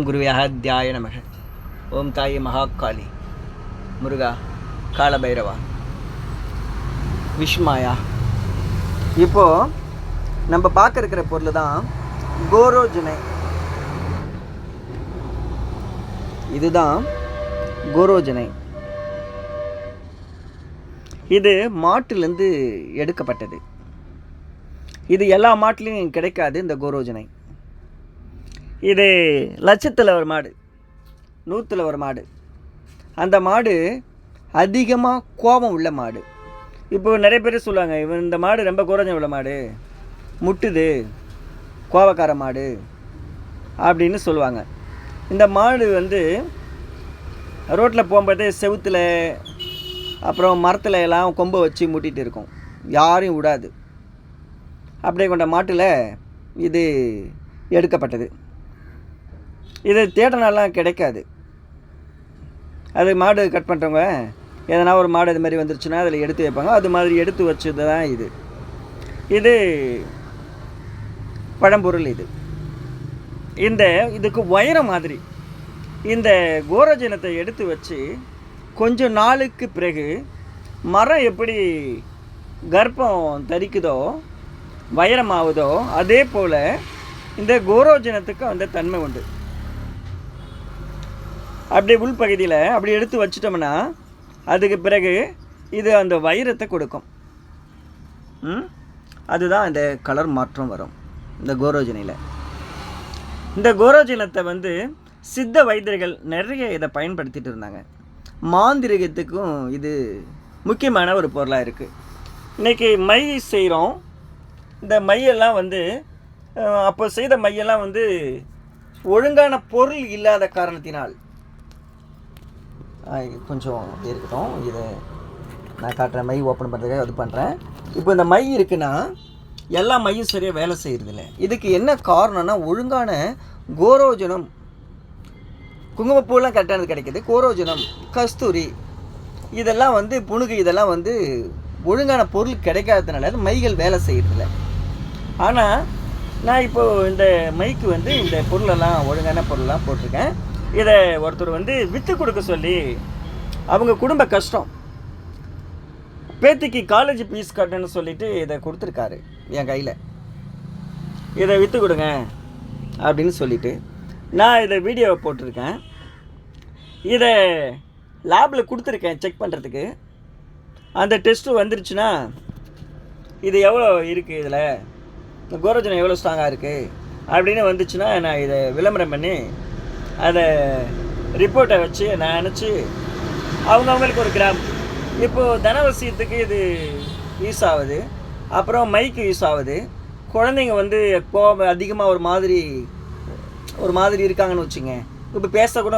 குருவியாக தியாய நமக. ஓம் தாயி மகாகாளி. முருகா காலபைரவா. விஷ்மாயா. இப்போ நம்ம பார்க்க இருக்கிற பொருள் தான் கோரோஜனை. இதுதான் கோரோஜனை. இது மாட்டிலேருந்து எடுக்கப்பட்டது. இது எல்லா மாட்டிலையும் கிடைக்காது இந்த கோரோஜனை. இது லட்சத்தில் ஒரு மாடு நூற்றில் ஒரு மாடு. அந்த மாடு அதிகமாக கோபம் உள்ள மாடு. இப்போ நிறைய பேர் சொல்லுவாங்க இவன் இந்த மாடு ரொம்ப குறைஞ்ச உள்ள மாடு முட்டுது கோபக்கார மாடு அப்படின்னு சொல்லுவாங்க. இந்த மாடு வந்து ரோட்டில் போகும்போது செவுத்தில் அப்புறம் மரத்தில் எல்லாம் கொம்பை வச்சு மூட்டிகிட்டு இருக்கும். யாரையும் விடாது. அப்படியே கொண்ட மாட்டில் இது எடுக்கப்பட்டது. இது தேடினாலாம் கிடைக்காது. அது மாடு கட் பண்ணுறவங்க எதனா ஒரு மாடு இது மாதிரி வந்துருச்சுன்னா அதில் எடுத்து வைப்பாங்க. அது மாதிரி எடுத்து வச்சது தான் இது. இது பழம்பொருள் இது. இந்த இதுக்கு உயரம் மாதிரி இந்த கோரஜனத்தை எடுத்து வச்சு கொஞ்சம் நாளுக்கு பிறகு மரம் எப்படி கர்ப்பம் தரிக்குதோ வைரமாகுதோ அதே போல் இந்த கோரோஜனத்துக்கு அந்த தன்மை உண்டு. அப்படி உள்பகுதியில் அப்படி எடுத்து வச்சிட்டோம்னா அதுக்கு பிறகு இது அந்த வைரத்தை கொடுக்கும். ம்? அதுதான் இந்த கலர் மாற்றம் வரும். இந்த கோரோஜனையில் இந்த கோரோஜனத்தை வந்து சித்த வைத்தியர்கள் நிறைய இதை பயன்படுத்திட்டு இருந்தாங்க. மாந்திரிகத்துக்கும் இது முக்கியமான ஒரு பொருளாக இருக்குது இன்றைக்கி மை செய்கிறோம் இந்த மையெல்லாம் வந்து அப்போ செய்த மையெல்லாம் வந்து ஒழுங்கான பொருள் இல்லாத காரணத்தினால் கொஞ்சம் இருக்கட்டும். இது நான் காட்டுறேன். மை ஓப்பன் பண்ணுறதுக்காக இது பண்ணுறேன் இப்போ இந்த மை இருக்குன்னா எல்லா மையும் சரியாக வேலை செய்கிறதில்ல இதுக்கு என்ன காரணம்னா ஒழுங்கான கோரோஜனம் குங்குமப்பூலாம் கரெக்டானது கிடைக்கிது. கோரோஜனம் கஸ்தூரி இதெல்லாம் வந்து புணுகு இதெல்லாம் வந்து ஒழுங்கான பொருள் கிடைக்காததுனால அது மைகள் வேலை செய்கிறதில்ல ஆனால் நான் இப்போது இந்த மைக்கு வந்து இந்த பொருளெல்லாம் ஒழுங்கான பொருளெலாம் போட்டிருக்கேன். இதை ஒருத்தர் வந்து விற்று கொடுக்க சொல்லி அவங்க குடும்ப கஷ்டம். பேத்திக்கு காலேஜ் ஃபீஸ் கட்டணும்னு சொல்லிட்டு இதை கொடுத்துருக்காரு என் கையில். இதை விற்று கொடுங்க அப்படின்னு சொல்லிட்டு நான் இதை வீடியோவை போட்டிருக்கேன். இதை லேபில் கொடுத்துருக்கேன் செக் பண்ணுறதுக்கு அந்த டெஸ்ட்டு வந்துருச்சுன்னா இது எவ்வளோ இருக்குது இதில்? இந்த எவ்வளோ ஸ்ட்ராங்காக இருக்குது அப்படின்னு வந்துச்சுன்னா நான் இதை விளம்பரம் பண்ணி அதை ரிப்போர்ட்டை வச்சு நான் அனுப்பிச்சு அவங்கவுங்களுக்கு ஒரு கிராம் இப்போது தனவசியத்துக்கு இது யூஸ் ஆகுது. அப்புறம் மைக்கு யூஸ் ஆகுது. குழந்தைங்க வந்து கோபம் அதிகமாக ஒரு மாதிரி ஒரு மாதிரி இருக்காங்கன்னு வச்சுங்க இப்போ பேசக்கூட